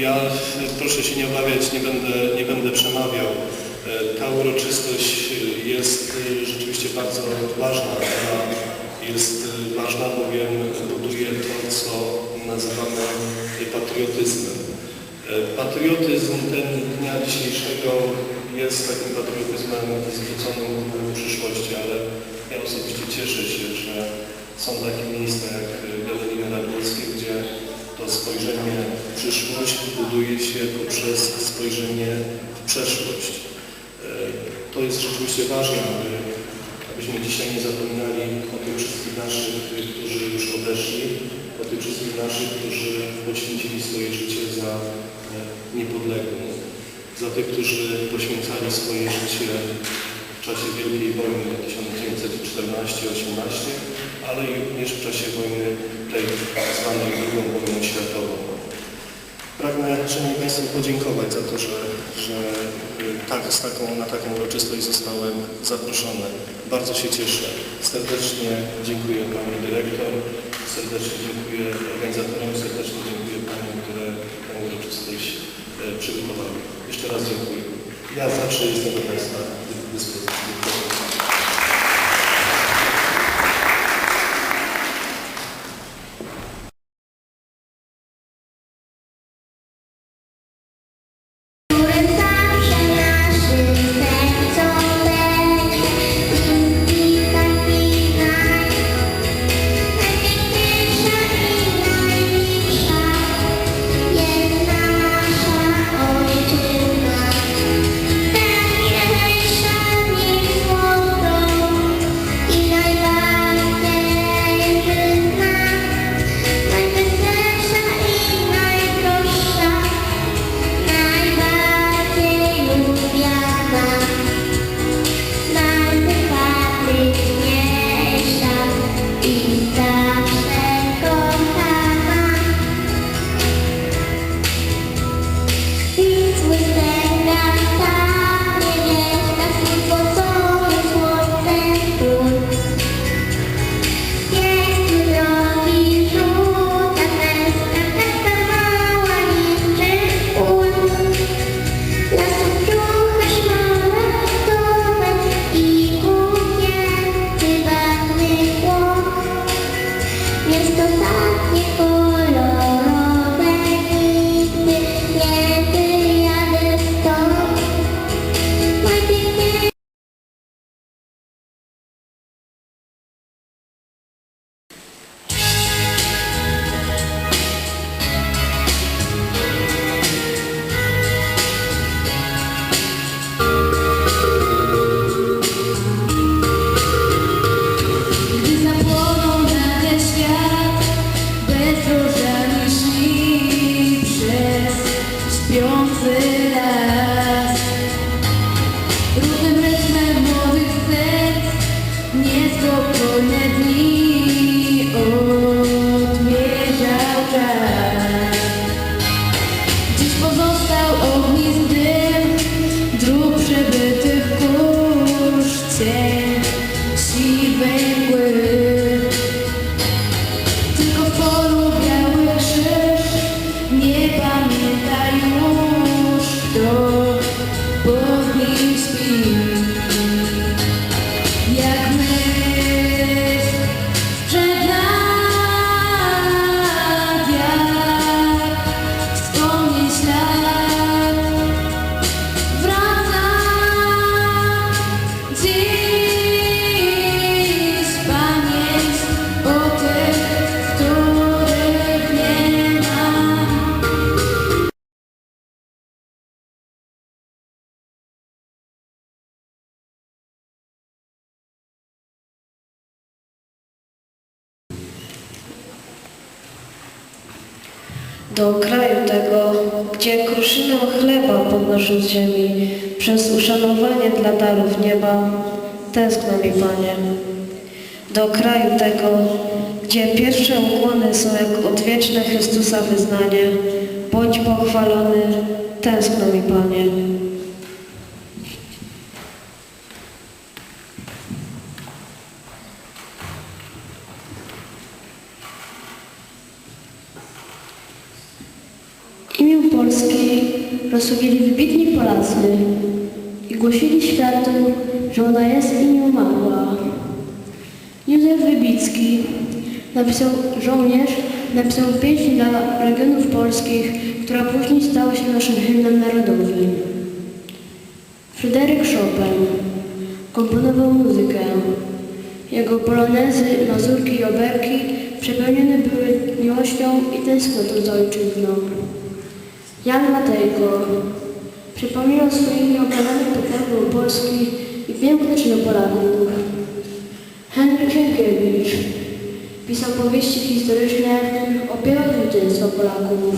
Ja e, proszę się nie obawiać, nie będę, nie będę przemawiał. E, Ta uroczystość jest e, rzeczywiście bardzo ważna. Ona jest ważna, bowiem buduje to, co nazywamy patriotyzmem. Patriotyzm ten dnia dzisiejszego jest takim patriotyzmem zwróconym ku przyszłości, ale ja osobiście cieszę się, że są takie miejsca jak Galiny Radnickie, gdzie to spojrzenie w przyszłość buduje się poprzez spojrzenie w przeszłość. E, To jest rzeczywiście ważne, aby, abyśmy dzisiaj nie zapominali o tych wszystkich naszych, którzy już odeszli, o tych wszystkich naszych, którzy poświęcili swoje życie za e, niepodległość, za tych, którzy poświęcali swoje życie w czasie Wielkiej Wojny 1914-18, ale również w czasie wojny tej zwanej II wojną światową. Pragnę, Szanowni podziękować za to, że, że y, tak, z taką, na taką uroczystość zostałem zaproszony. Bardzo się cieszę. Serdecznie dziękuję Pani Dyrektor, serdecznie dziękuję organizatorom, serdecznie dziękuję Paniom, które tę uroczystość y, przygotowały. Jeszcze raz dziękuję. Ja zawsze jestem do Państwa do kraju tego, gdzie kruszynę chleba podnoszą z ziemi, przez uszanowanie dla darów nieba, tęskno mi, Panie. Do kraju tego, gdzie pierwsze ukłony są jak odwieczne Chrystusa wyznanie, bądź pochwalony, tęskno mi, Panie. Polski. rozsławiali wybitni Polacy i głosili światu, że ona jest i nie umarła. Józef Wybicki napisał żołnierz, napisał pieśń dla regionów polskich, która później stała się naszym hymnem narodowym. Fryderyk Chopin komponował muzykę. Jego polonezy, mazurki i oberki przepełnione były miłością i tęsknotą za ojczyzną. Jan Matejko przypominał swoimi obradami potęgą Polski i pięknością Polaków. Henryk Sienkiewicz pisał powieści historyczne, opiewał zwycięstwa Polaków.